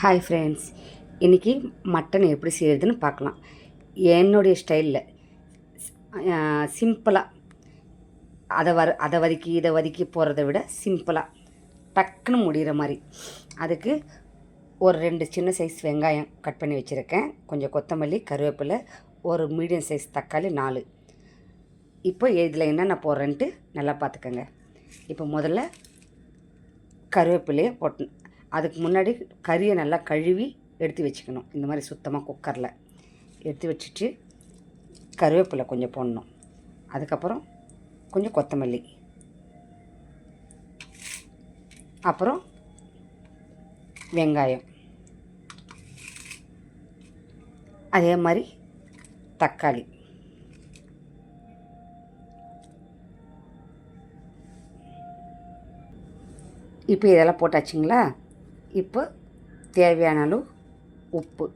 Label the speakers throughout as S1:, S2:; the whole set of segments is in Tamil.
S1: ஹாய் ஃப்ரெண்ட்ஸ் இன்றைக்கி மட்டன் எப்படி செய்கிறதுன்னு பார்க்கலாம். என்னுடைய ஸ்டைலில் சிம்பிளாக அதை வர அதை வதக்கி இதை வதக்கி போகிறத விட சிம்பிளாக டக்குன்னு முடிகிற மாதிரி. அதுக்கு ஒரு ரெண்டு சின்ன சைஸ் வெங்காயம் கட் பண்ணி வச்சுருக்கேன். கொஞ்சம் கொத்தமல்லி கருவேப்பிலை ஒரு மீடியம் சைஸ் தக்காளி நாலு. இப்போ இதில் என்னென்ன போடுறேன்ட்டு நல்லா பார்த்துக்கோங்க. இப்போ முதல்ல கருவேப்பிலையை போட்டு அதுக்கு முன்னாடி கறியை நல்லா கழுவி எடுத்து வச்சுக்கணும். இந்த மாதிரி சுத்தமாக குக்கரில். எடுத்து வச்சுட்டு கருவேப்பிலை கொஞ்சம் போடணும். அதுக்கப்புறம் கொஞ்சம் கொத்தமல்லி. அப்புறம் வெங்காயம். அதே மாதிரி தக்காளி. இப்போ இதெல்லாம் போட்டாச்சுங்களா? இப்போ தேவையான அளவு உப்பு.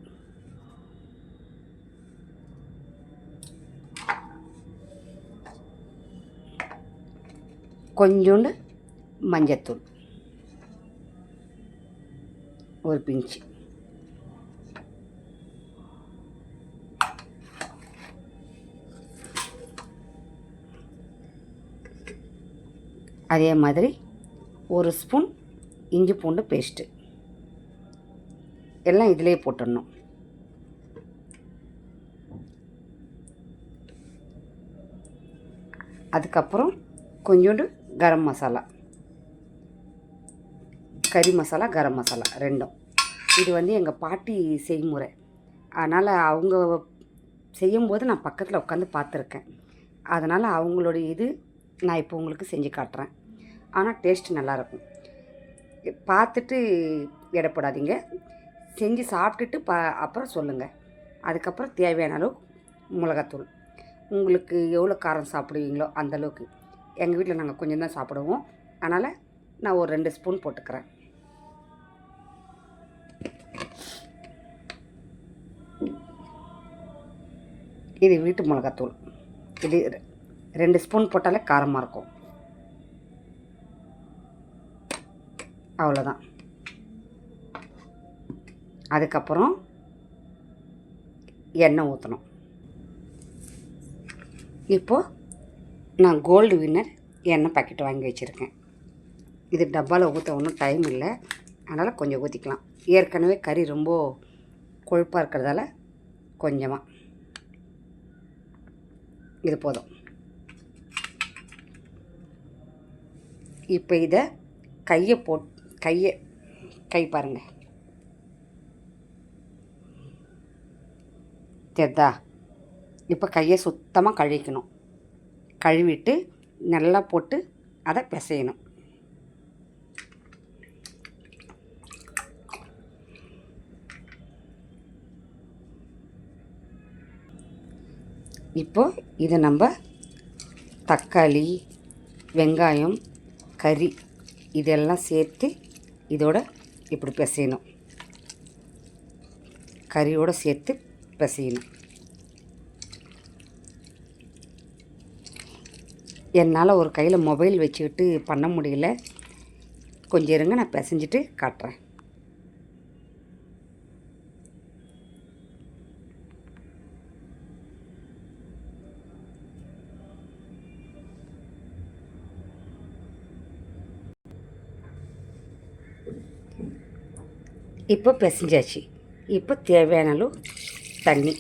S1: கொஞ்சோண்டு மஞ்சத்தூள். ஒரு பிஞ்சு. அதே மாதிரி ஒரு ஸ்பூன் இஞ்சி பூண்டு பேஸ்ட்டு. எல்லாம் இதிலே போட்டுடணும். அதுக்கப்புறம் கொஞ்சோண்டு கரம் மசாலா. கறி மசாலா கரம் மசாலா ரெண்டும். இது வந்து எங்கள் பாட்டி செய்முறை. அதனால் அவங்க செய்யும்போது நான் பக்கத்தில் உட்காந்து பார்த்துருக்கேன் அதனால் அவங்களுடைய இது நான் இப்போ உங்களுக்கு செஞ்சு காட்டுறேன். ஆனால் டேஸ்ட் நல்லாயிருக்கும் பார்த்துட்டு எடப்படாதீங்க செஞ்சு சாப்பிட்டுட்டு ப அப்புறம் சொல்லுங்கள் அதுக்கப்புறம் தேவையான அளவு மிளகாத்தூள். உங்களுக்கு எவ்வளோ காரம் சாப்பிடுவீங்களோ அந்த அளவுக்கு. எங்கள் வீட்டில் நாங்கள் கொஞ்சம் தான் சாப்பிடுவோம். அதனால் நான் ஒரு ரெண்டு ஸ்பூன் போட்டுக்கிறேன். இது வீட்டு மிளகாத்தூள். இது ரெண்டு ஸ்பூன் போட்டாலே காரமாக இருக்கும். அவ்வளோதான் அதுக்கப்புறம் எண்ணெய் ஊற்றணும் இப்போது நான் கோல்டு வின்னர் எண்ணெய் பாக்கெட் வாங்கி வச்சுருக்கேன். இது டப்பாவில் ஊற்ற ஒன்றும் டைம் இல்லை. அதனால் கொஞ்சம் ஊற்றிக்கலாம் ஏற்கனவே கறி ரொம்ப கொழுப்பாக இருக்கிறதால கொஞ்சமாக இது போதும். இப்போ இதை கையை போட் கையை கை பாருங்கள் தெரிதா இப்போ கையை சுத்தமாக கழுவிக்கணும். கழுவிட்டு நல்லா போட்டு அதை பிசையணும். இப்போ இதை நம்ம தக்காளி வெங்காயம் கறி இதெல்லாம் சேர்த்து இதோட இப்படி பிசையணும். கறியோடு சேர்த்து பிசையணும் என்னால் ஒரு கையில் மொபைல் வச்சுக்கிட்டு பண்ண முடியல. கொஞ்சம் இருங்க நான் பிசைஞ்சிட்டு காட்டுறேன். இப்போ பிசைஞ்சாச்சு. இப்போ தேவையான அளவு தண்ணி.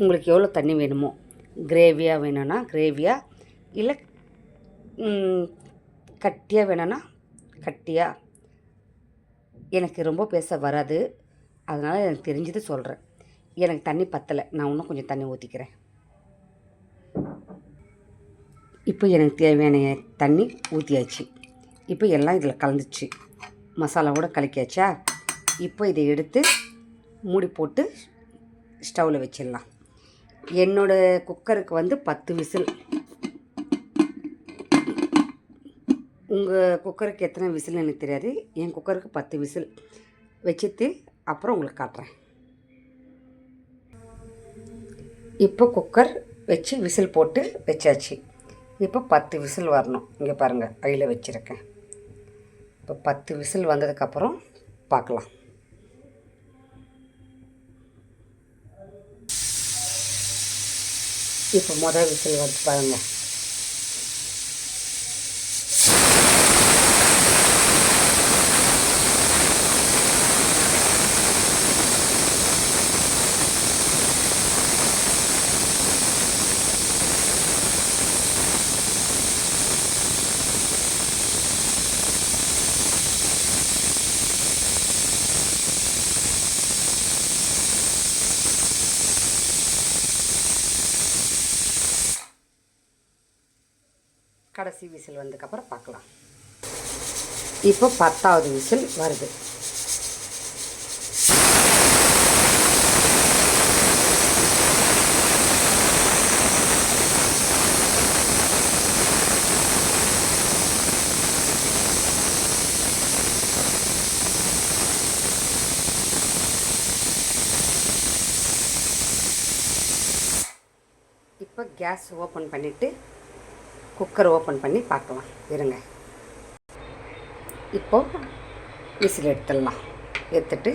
S1: உங்களுக்கு எவ்வளோ தண்ணி வேணுமோ. கிரேவியாக வேணும்னா கிரேவியாக இல்லை கட்டியாக வேணும்னா கட்டியாக எனக்கு ரொம்ப பேச வராது. அதனால் எனக்கு தெரிஞ்சது சொல்கிறேன் எனக்கு தண்ணி பத்தலை. நான் இன்னும் கொஞ்சம் தண்ணி ஊற்றிக்கிறேன் இப்போ எனக்கு தேவையான தண்ணி ஊற்றியாச்சு இப்போ எல்லாம் இதில் கலந்துச்சு. மசாலாவோடு கலக்கியாச்சா? இப்போ இதை எடுத்து மூடி போட்டு ஸ்டவ்வில் வச்சிடலாம். என்னோடய குக்கருக்கு வந்து பத்து விசில். உங்கள் குக்கருக்கு எத்தனை விசில் எனக்கு தெரியாது. என் குக்கருக்கு பத்து விசில். வச்சுட்டு அப்புறம் உங்களுக்கு காட்டுறேன். இப்போ குக்கர் வச்சு விசில் போட்டு வச்சாச்சு. இப்போ பத்து விசில் வரணும். இங்கே பாருங்கள் கையில் வச்சுருக்கேன். இப்போ பத்து விசில் வந்ததுக்கப்புறம் பார்க்கலாம் இப்போ முதல் விசில் வருது பாருங்கள் கடைசி விசில் வந்ததுக்கப்புறம் பார்க்கலாம். இப்போ பத்தாவது விசில் வருது. இப்போ கேஸ் ஓப்பன் பண்ணிவிட்டு குக்கர் ஓப்பன் பண்ணி பார்க்கலாம். இருங்க. இப்போது விசில் எடுத்துடலாம். எடுத்துட்டு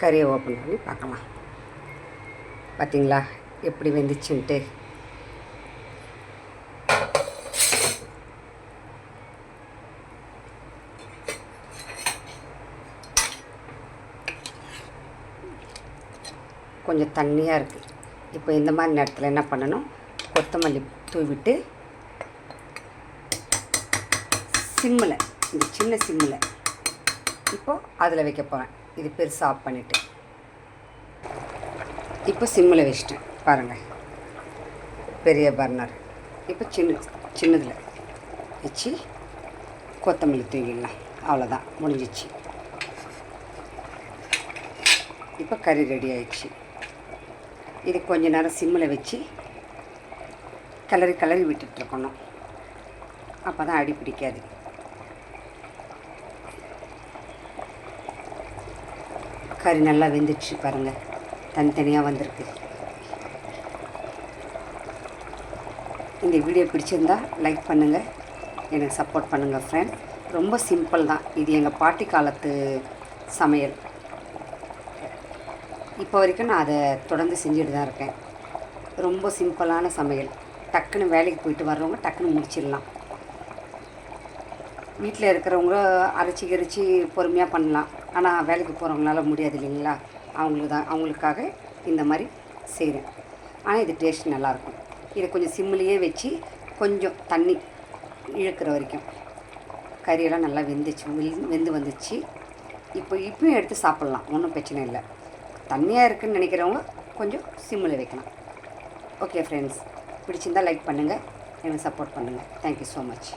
S1: கறியை ஓப்பன் பண்ணி பார்க்கலாம். பார்த்தீங்களா? எப்படி வெந்துச்சுன்ட்டு. கொஞ்சம் தண்ணியாக இருக்குது இப்போ இந்த மாதிரி நேரத்தில் என்ன பண்ணணும்? கொத்தமல்லி தூவிட்டு சிம்மில் இந்த சின்ன சிம்மில் இப்போது அதில் வைக்க போகிறேன். இது பெருசாக ஆஃப் பண்ணிவிட்டு இப்போ சிம்மில் வச்சிட்டேன். பாருங்கள் பெரிய பர்னர். இப்போ சின்ன சின்னதில் வச்சு கொத்தமல்லி தூவிடலாம். அவ்வளோதான். முடிஞ்சிச்சு. இப்போ கறி ரெடி ஆயிடுச்சு. இது கொஞ்ச நேரம் சிம்மில் வச்சு கிளறி கிளறி விட்டுட்ருக்கணும். அப்போ தான் அடி பிடிக்காது. கறி நல்லா வெந்துடுச்சு பாருங்கள் தனித்தனியாக வந்திருக்கு. இந்த வீடியோ பிடிச்சிருந்தா லைக் பண்ணுங்கள் எனக்கு சப்போர்ட் பண்ணுங்கள் ஃப்ரெண்ட் ரொம்ப சிம்பிள் தான். இது எங்கள் பாட்டி காலத்து சமையல். இப்போ வரைக்கும் நான் அதை தொடர்ந்து செஞ்சுட்டு தான் இருக்கேன். ரொம்ப சிம்பிளான சமையல். டக்குன்னு வேலைக்கு போயிட்டு வர்றவங்க டக்குன்னு முடிச்சிடலாம். வீட்டில் இருக்கிறவங்க அரைச்சி கரைச்சி பொறுமையாக பண்ணலாம். ஆனால் வேலைக்கு போகிறவங்களால முடியாது இல்லைங்களா? அவங்களுக்கு தான் அவங்களுக்காக இந்த மாதிரி செய்கிறேன் ஆனால் இது டேஸ்ட் நல்லாயிருக்கும். இதை கொஞ்சம் சிம்மிலேயே வச்சு கொஞ்சம் தண்ணி இழுக்கிற வரைக்கும். கறியெல்லாம் நல்லா வெந்துச்சு வெந்து வந்துச்சு. இப்போ இப்பயும் எடுத்து சாப்பிட்லாம். ஒன்றும் பிரச்சனை இல்லை. தண்ணியாக இருக்குன்னு நினைக்கிறவங்க கொஞ்சம் சிம்மில் வைக்கலாம். ஓகே ஃப்ரெண்ட்ஸ் பிடிச்சிருந்தால் லைக் பண்ணுங்கள் எனக்கு சப்போர்ட் பண்ணுங்கள் தேங்க்யூ ஸோ மச்